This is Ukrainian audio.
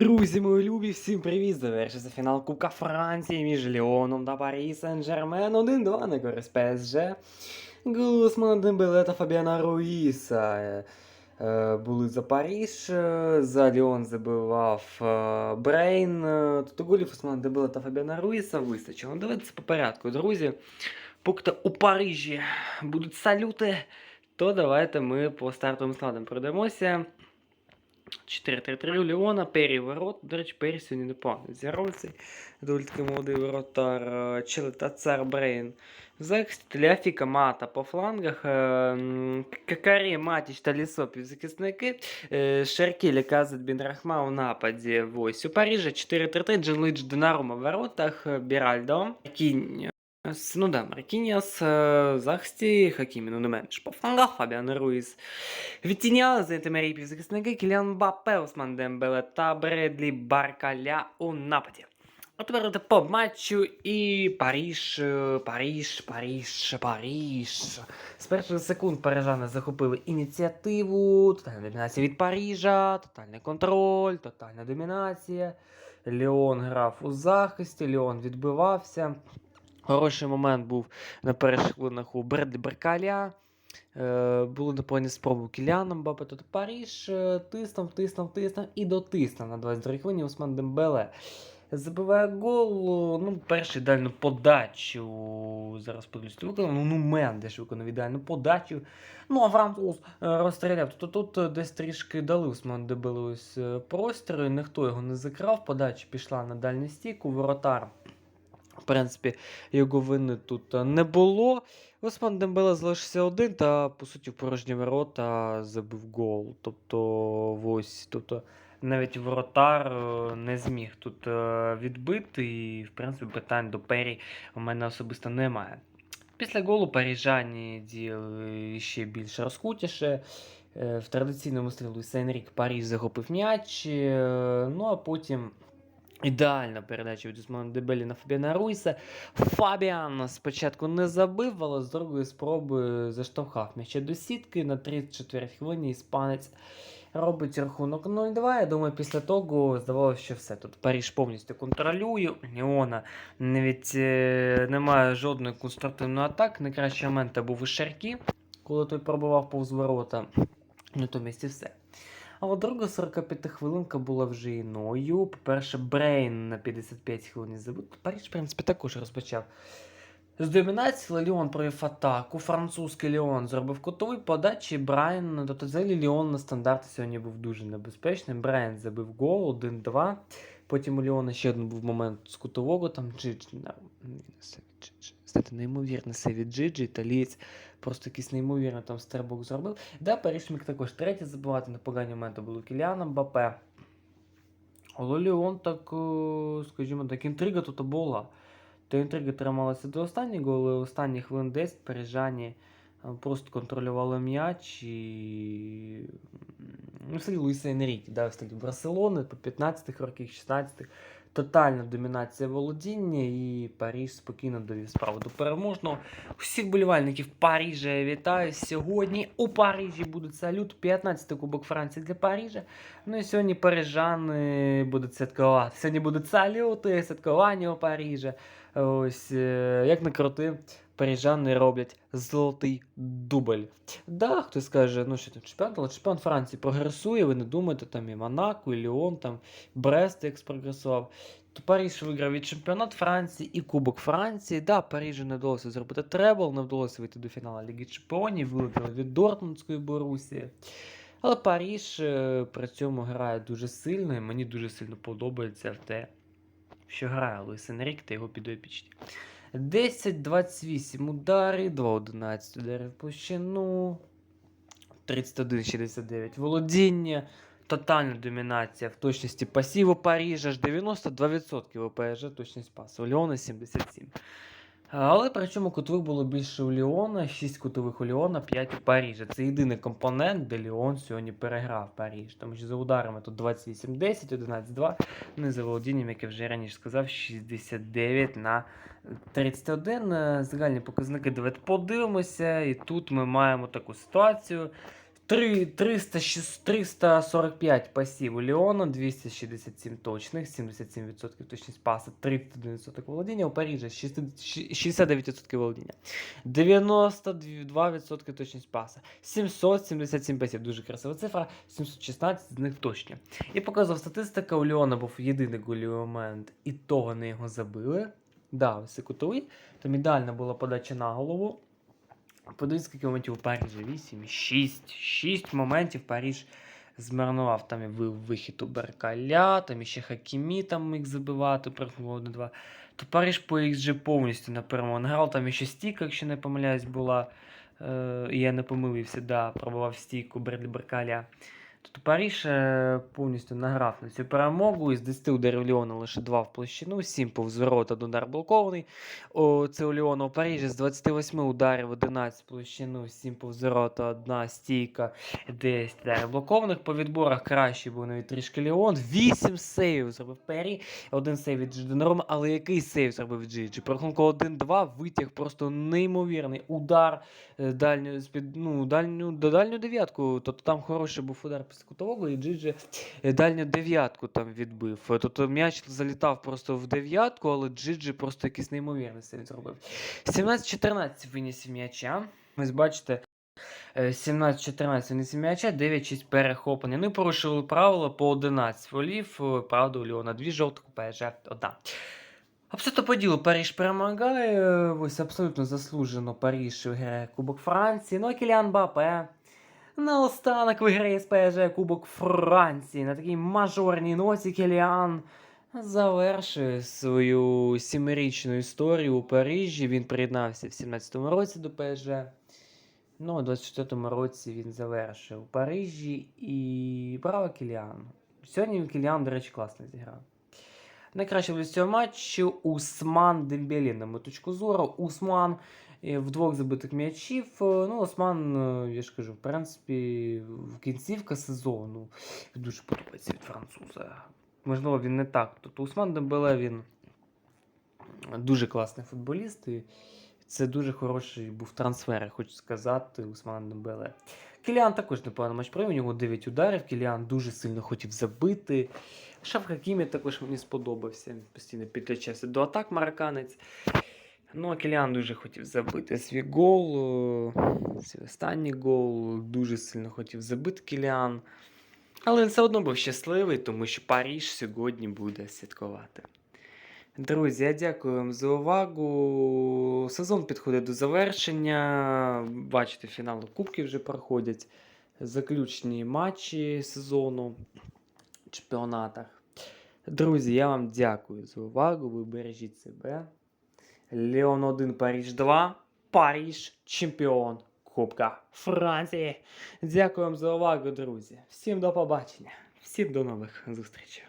Друзі, мої любі, всім привіт! Завершився фінал Кубка Франції між Ліоном та Парі Сен-Жермен 1-2 на користь ПСЖ. Гусман Дембеле та Фабіана Руїса е, е, були за Паріж, е, за Ліон забивав Брейн. е, Тобто голів Усмана Дембеле та Фабіана Руїса вистачило. Давайте по порядку, друзі. Поки у Парижі будуть салюти, то давайте ми по стартовим складам пройдемося. 4-3-3 у Леона, Пері ворот. До речі, Пері сьогодні непогано зірвався. Доволі таки молодий воротар е, Чили та Цар Брейн. В захисті Мата по флангах. е, Какарі, Матіч та Лісо півзахисники. е, Шеркілі, Казет, Бінрахма у нападі. Ось у Парижі 4-3-3, Джанлич Динарума в воротах, Біральдо. Кінь. Ну да, Маркініас в захисті, Хакімі, ну не менш. По флангах Фабіан Руїс. Вітіня, Зетемері півзахисники, Кіліан Бапе, Осман Дембеле та Бредлі Баркаля у нападі. А тепер по матчу і Паріж, е, Паріж, Паріж, Паріж. З перших секунд парижани захопили ініціативу, тотальна домінація від Парижа, тотальний контроль, тотальна домінація. Леон грав у захисті, Леон відбивався. Хороший момент був на перших хвилинах у Бредлі Баркаля. Е, були непогані спроби Кіляна Мбапе, тут Паріж е, тиснув, тиснув, тиснув і дотиснув на 22 хвилині Усман Дембеле. Забиває гол, ну, першу ідеальну подачу. Зараз подивлюсь, виконав, ну, ну Мендеш виконав ідеальну подачу. Ну, а француз е, розстріляв. Тобто тут е, десь трішки дали Усман Дембеле ось е, простріли, ніхто його не закрав, подача пішла на дальній стійку, воротар. В принципі, його вини тут е, не було. Осман Дембеле залишився один та, по суті, в порожні ворота забив гол. Тобто, ось, тобто, навіть воротар е, не зміг тут відбити, і, в принципі, питань до Пері у мене особисто немає. Після голу парижані діяли ще більш розкутіше. В традиційному стилі Луїс Енрік Париж захопив м'яч. Ну а потім ідеальна передача від Усмана Дебелі на Фабіана Руїса. Фабіан спочатку не забив, але з другої спроби заштовхав м'яча до сітки на 34 хвилині. Іспанець робить рахунок 0-2. Я думаю, після того здавалося, що все. Тут Паріж повністю контролює. Леона навіть е, немає жодної конструктивної атаки. Найкращий момент був у Шаркі, коли той пробував повз ворота. Натомість і все. Але друга 45 хвилинка була вже іною. По-перше, Брейн на 55 хвилин забив. Париж, в принципі, також розпочав. З домінації Леон провів атаку. Французький Леон зробив кутовий подачі. Брайан, тобто взагалі Леон на стандарті сьогодні був дуже небезпечним. Брайан забив гол 1-2. Потім у Леона ще один був момент з кутового, там Джидж. на- ні, не Севі Джидж. Знаєте, неймовірно, Севі Джидж, італієць. Просто якийсь неймовірно там стрибок зробив. Да, Париж міг також третій забивати, непогані моменти були Кіліана Мбапе. Але Леон так, е, скажімо так, інтрига тут була. То інтрига трималася до останнього, але останні хвилин 10 парижані е, просто контролювали м'яч і. Ну, в стилі Луїса Енрікі, да, в Барселони по 15-х роках, 16-х. Тотальна домінація володіння, і Париж спокійно довів справу до переможного. Всіх болівальників Парижа я вітаю. Сьогодні у Парижі буде салют. 15-й Кубок Франції для Парижа. Ну і сьогодні парижани будуть святкувати. Сьогодні будуть салюти, святкування у Парижа. Ось, е, як не крути, парижани роблять золотий дубль. Да, хтось скаже, ну що там чемпіон, але чемпіон Франції прогресує, ви не думаєте, там і Монако, і Ліон, там Брест як прогресував. То Париж виграв і чемпіонат Франції, і Кубок Франції. Да, Парижу не вдалося зробити требл, не вдалося вийти до фіналу Ліги Чемпіонів, вилетіли від Дортмундської Борусії. Але Париж е, при цьому грає дуже сильно, і мені дуже сильно подобається те, що грає Луїс Енрік та його підопічні. 10-28 удари, 2-11 ударів площину, 31-69 володіння, тотальна домінація в точності пасіву Парижа, аж 92% у точність пасу, у Леона 77%. Але при цьому кутових було більше у Ліона, 6 кутових у Ліона, 5 у Парижа. Це єдиний компонент, де Ліон сьогодні переграв Париж. Тому що за ударами тут 28-10, 11-2. Ну і за володінням, як я вже раніше сказав, 69 на 31. Е, Загальні показники давайте подивимося. І тут ми маємо таку ситуацію. Три- 300, 345 пасів у Ліона, 267 точних, 77% точність паса, 31% володіння. У Парижа 69% володіння. 92% точність паса. 777 пасів. Дуже красива цифра. 716 з них точні. І показував статистика. У Ліона був єдиний гольовий і того не його забили. Да, ось. Там ідеальна була подача на голову. Подивіться, скільки моментів у Парижі. 8, 6. 6 моментів Париж змарнував. Там і вихід у Беркаля, там іще Хакімі там міг забивати, приховував 1-2. То Париж по XG повністю на перемогу грав. Там іще стійка, якщо не помиляюсь, була. Е, я не помилився, да, пробував стійку Беркаля. Тобто Париж е, повністю награв на цю перемогу. Із 10 ударів Ліона лише 2 в площину, 7 повз ворота, один удар блокований. О, це у Ліона у Парижі з 28 ударів 11 в площину, 7 повз ворота, 1 стійка, 10 ударів блокованих. По відборах краще був навіть трішки Ліон. 8 сейвів зробив Пері, один сейв від Джиденрома, але який сейв зробив Джиджі? По рахунку 1-2 витяг просто неймовірний удар е, дальню, ну, дальню, до дальню дев'ятку. Тобто там хороший був удар після кутового, і Джиджі е, дальню дев'ятку там відбив. Е, Тобто м'яч залітав просто в дев'ятку, але Джиджі просто якийсь неймовірний сейв зробив. 17-14 виніс м'яча. Ось бачите. е, 17-14 виніс м'яча, 9-6 перехоплення. Ну і порушили правила по 11 волів. Е, Правда, у Ліона дві жовтих, у ПСЖ одна. Абсолютно по ділу Париж перемагає. Ось абсолютно заслужено Париж виграє Кубок Франції. Ну а Кіліан Бапе наостанок виграє з ПСЖ Кубок Франції. На такій мажорній ноті Кіліан завершує свою сімирічну історію у Парижі. Він приєднався в 17-му році до ПСЖ. Ну, у 24-му році він завершив у Парижі і браво Кіліану. Сьогодні Кіліан, до речі, класно зіграв. Найкраще в цього матчу Усман Дембелі, на мою точку зору. Усман е, в двох забитих м'ячів. Е, Ну, Осман, е, я ж кажу, в принципі, в кінцівка сезону дуже подобається від француза. Можливо, він не так. Тобто Усман Дембеле, він дуже класний футболіст. І це дуже хороший був трансфер, хочу сказати, Усман Дембеле. Кіліан також непоганий матч провів, у нього 9 ударів. Кіліан дуже сильно хотів забити. Шаф Хакімі також мені сподобався. Він постійно підключався до атак марокканець. Ну, а Кіліан дуже хотів забити свій гол. Свій останній гол. Дуже сильно хотів забити Кіліан. Але він все одно був щасливий, тому що Паріж сьогодні буде святкувати. Друзі, я дякую вам за увагу. Сезон підходить до завершення. Бачите, фінали Кубки вже проходять. Заключні матчі сезону в чемпіонатах. Друзі, я вам дякую за увагу. Ви бережіть себе. Леон 1, Паріж 2. Паріж чемпіон Кубка Франції. Дякую вам за увагу, друзі. Всім до побачення. Всім до нових зустрічей.